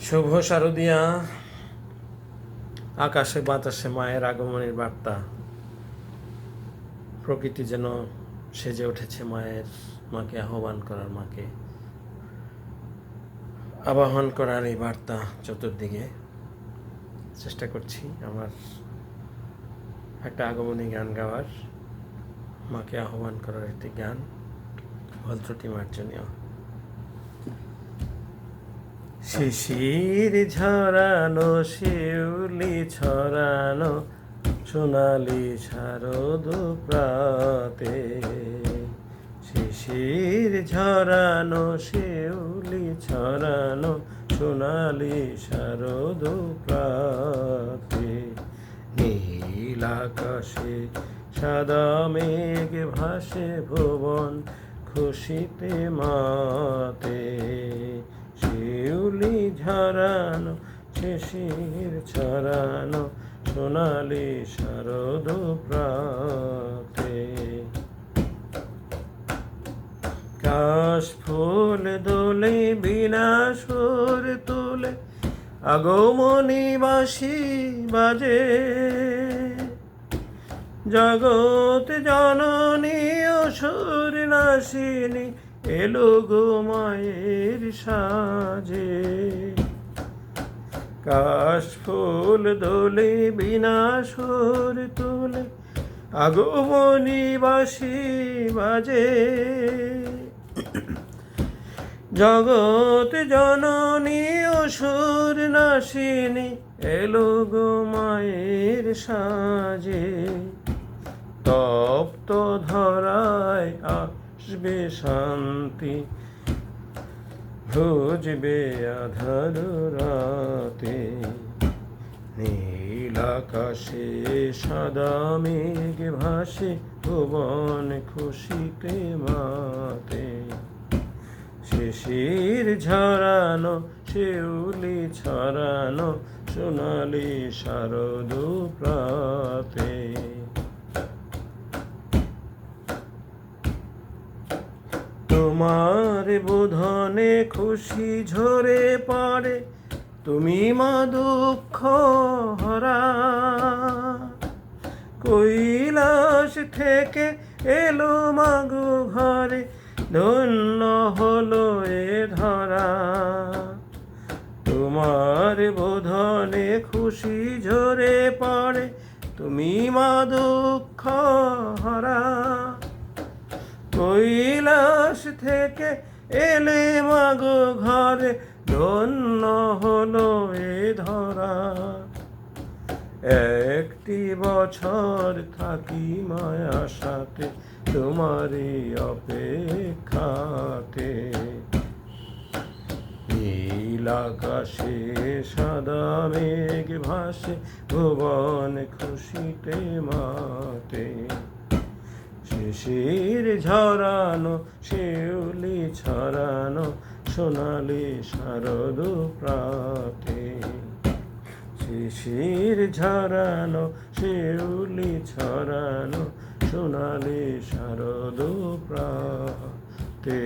শুভ শারদিয়া। আকাশে বাতাসে মায়ের আগমনের বার্তা। প্রকৃতি যেন সেজে উঠেছে মায়ের, মাকে আহ্বান করার মাকে। আবাহন করার এই বার্তা চতুর্দিকে। চেষ্টা করছি আমার একটা আগমনী গান গাওয়ার। মাকে আহ্বান করার একটি গান, ভুল ত্রুটি মার্জনীয়। শিশির ঝরানো, শিউলি ছড়ানো, সোনালি শারদ প্রাতে। শিশির ঝরানো, শিউলি ছড়ানো, সোনালি শারদ প্রাতে। নীল আকাশে সাদা মেঘ ভাসে ভুবন খুশিতে মাতে। ঝরানো শিশির ছড়ানো সোনালি শারদ প্রাতে। কাশ ফুল দোলে বিনা সুর তুলে আগমনী বাসি বাজে। জগৎ জননী অসুর নাসিনী এলো গো মায়ের সাজে। কাশ ফুল দোলে বিনা সুর তুলে আগমনী বাসি বাজে। জগৎ জননী অসুর নাসিনী এলো গো মায়ের সাজে। তপ্ত ধরায় আসবে শান্তি ভুজবে আধার রাতে। নীল আকাশে সাদা মেঘ ভাসে, ভুবন খুশিতে মাতে শিশির ঝরানো, শিউলি ছড়ানো, সোনালি শারদ প্রাতে। তোমার বোধনে খুশি ঝরে পড়ে। তুমি মা দুঃখ হরা। কৈলাস থেকে এলো মাগো ঘরে, ধন্য হলো এ ধরা। তোমার বোধনে খুশি ঝরে পড়ে, তুমি মা দুঃখ হরা। থেকে এলে মাগো ঘরে, ধন্য হলো এ ধরা। একটি বছর থাকি মায়া সাথে, তোমারই অপেক্ষাতে। আকাশে সাদা মেঘ ভাসে, ভুবন খুশিতে মাতে। শিশির ঝরানো, শিউলি ছড়ানো, সোনালি শারদ প্রাতে। শিশির ঝরানো, শিউলি ছড়ানো, সোনালি শারদ প্রাতে।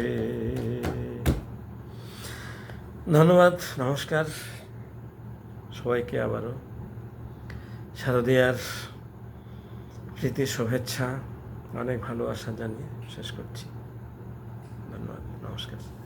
ধন্যবাদ, নমস্কার সবাইকে আবারও। শারদীয়ার প্রীতি শুভেচ্ছা। অনেক ভালোবাসা জানিয়ে শেষ করছি। ধন্যবাদ নমস্কার।